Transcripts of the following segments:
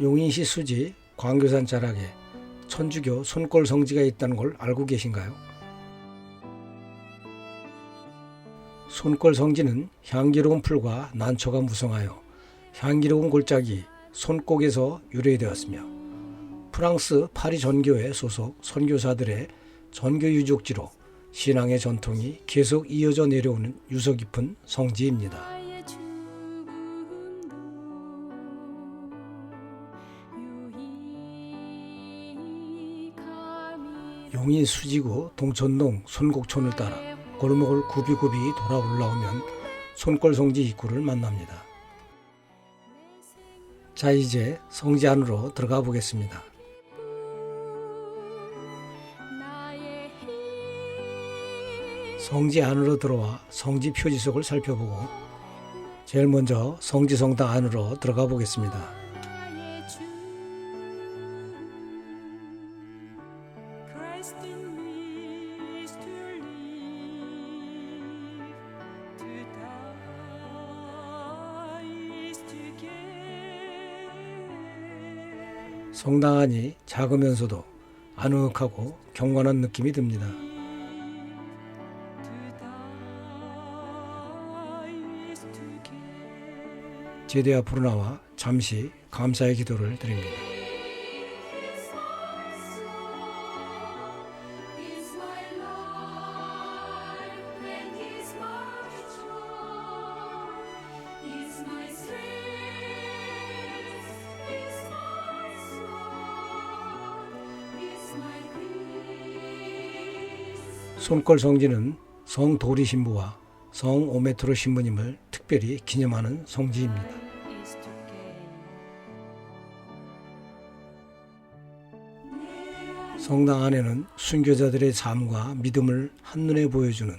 용인시 수지 광교산 자락에 천주교 손골 성지가 있다는 걸 알고 계신가요? 손골 성지는 향기로운 풀과 난초가 무성하여 향기로운 골짜기 손곡에서 유래되었으며 프랑스 파리 전교회 소속 선교사들의 전교 유적지로 신앙의 전통이 계속 이어져 내려오는 유서 깊은 성지입니다. 용인 수지구 동천동 손곡촌을 따라 골목을 굽이굽이 돌아 올라오면 손골 성지 입구를 만납니다. 자 이제 성지 안으로 들어가 보겠습니다. 성지 안으로 들어와 성지 표지석을 살펴보고 제일 먼저 성지 성당 안으로 들어가 보겠습니다. 성당 안이 작으면서도 아늑하고 경건한 느낌이 듭니다. 제대 앞으로 나와 잠시 감사의 기도를 드립니다. 손골 성지는 성 도리 신부와 성 오메트로 신부님을 특별히 기념하는 성지입니다. 성당 안에는 순교자들의 삶과 믿음을 한눈에 보여주는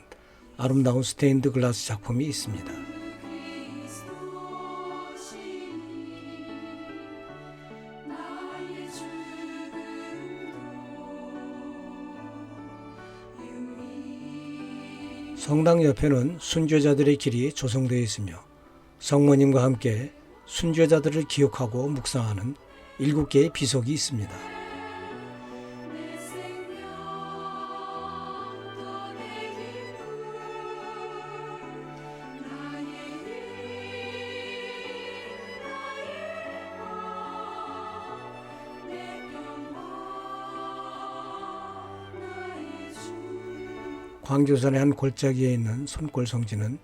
아름다운 스테인드 글라스 작품이 있습니다. 성당 옆에는 순교자들의 길이 조성되어 있으며 성모님과 함께 순교자들을 기억하고 묵상하는 일곱 개의 비석이 있습니다. 광교산의 한 골짜기에 있는 손골 성지는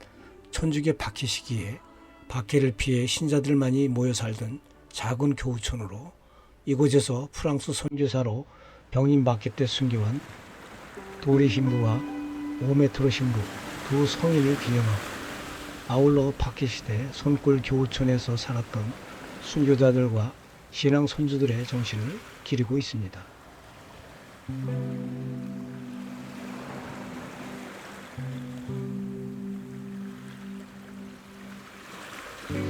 천주교 박해 시기에 박해를 피해 신자들만이 모여 살던 작은 교우촌으로 이곳에서 프랑스 선교사로 병임박해 때 순교한 도리 신부와 오메트로 신부 두 성인을 기념하고 아울러 박해 시대 손골 교우촌에서 살았던 순교자들과 신앙 선주들의 정신을 기리고 있습니다.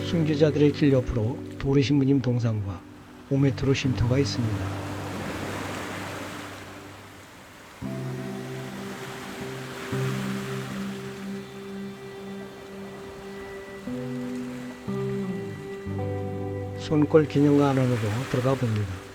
순교자들의 길 옆으로 도리 신부님 동상과 5m로 쉼터가 있습니다. 손골 기념관 안으로 들어가 봅니다.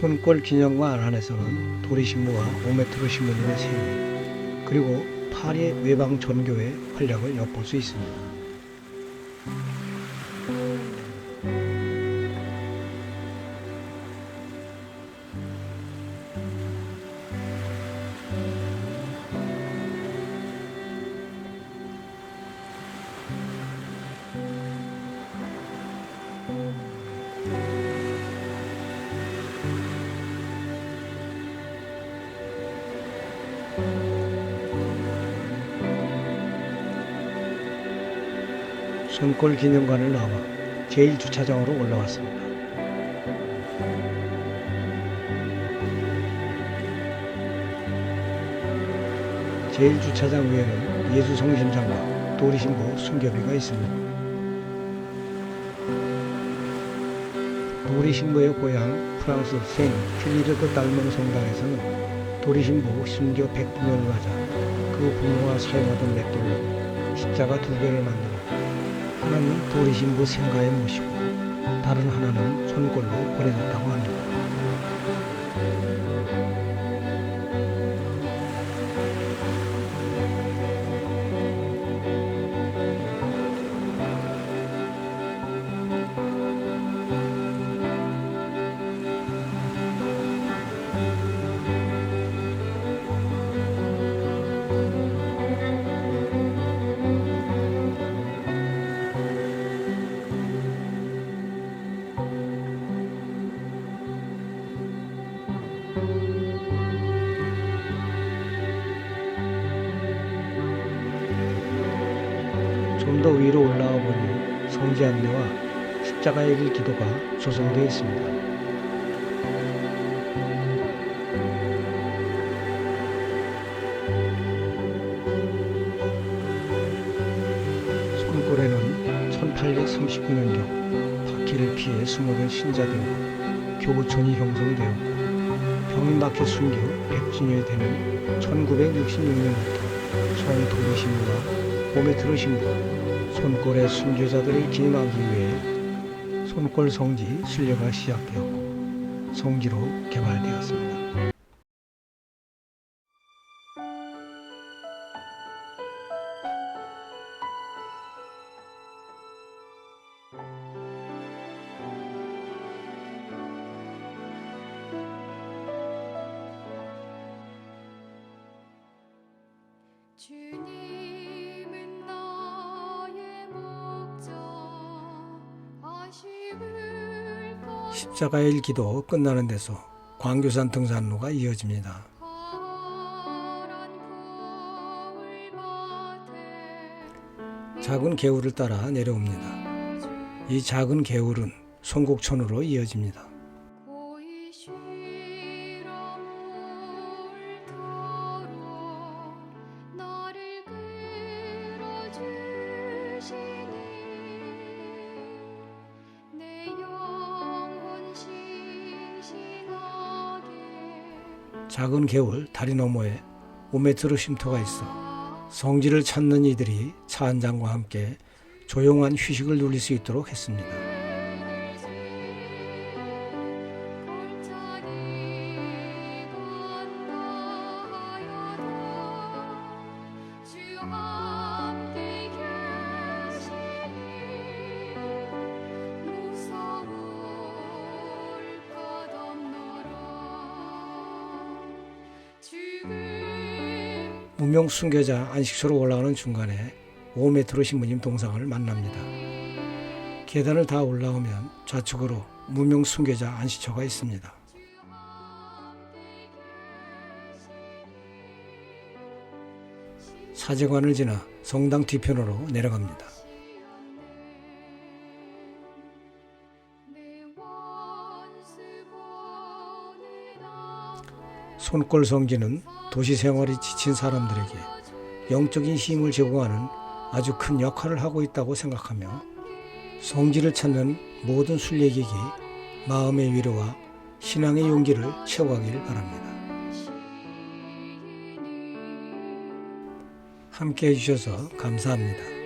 손골 기념관 안에서는 도리 신부와 오메트로 신부님의 생일 그리고 파리 외방 전교의 활약을 엿볼 수 있습니다. 손골 기념관을 나와 제1주차장으로 올라왔습니다. 제1주차장 위에는 예수성심상과 도리신부 순교비가 있습니다. 도리신부의 고향 프랑스 생 필리르크 달몬 성당에서는 도리신부 순교 109년을 맞아 그 부모가 사용하던 맷돌로 십자가 두 개를 만들어 하나는 도리신부 생가에 모시고 다른 하나는 손골로 보내줬다고 좀 더 위로 올라가 보니 성지 안내와 십자가의 길 기도가 조성되어 있습니다. 손골에는 1839년경 박해를 피해 숨어든 신자들과 교구촌이 형성되었고 병인박해 순교 100주년이 되는 1966년부터 손도리신부와 오메트로 신부, 손골의 순교자들을 기념하기 위해 손골 성지 순례가 시작되었고 성지로 개발되었습니다. 십자가의 일 기도 끝나는 데서 광교산 등산로가 이어집니다. 작은 개울을 따라 내려옵니다. 이 작은 개울은 송곡천으로 이어집니다. 작은 개울 다리 너머에 5m로 쉼터가 있어 성지를 찾는 이들이 차 한 잔과 함께 조용한 휴식을 누릴 수 있도록 했습니다. 무명 순교자 안식소로 올라가는 중간에 5m로 신부님 동상을 만납니다. 계단을 다 올라오면 좌측으로 무명 순교자 안식처가 있습니다. 사제관을 지나 성당 뒤편으로 내려갑니다. 손골 성지는 도시 생활이 지친 사람들에게 영적인 힘을 제공하는 아주 큰 역할을 하고 있다고 생각하며 성지를 찾는 모든 순례객이 마음의 위로와 신앙의 용기를 채워가기를 바랍니다. 함께 해주셔서 감사합니다.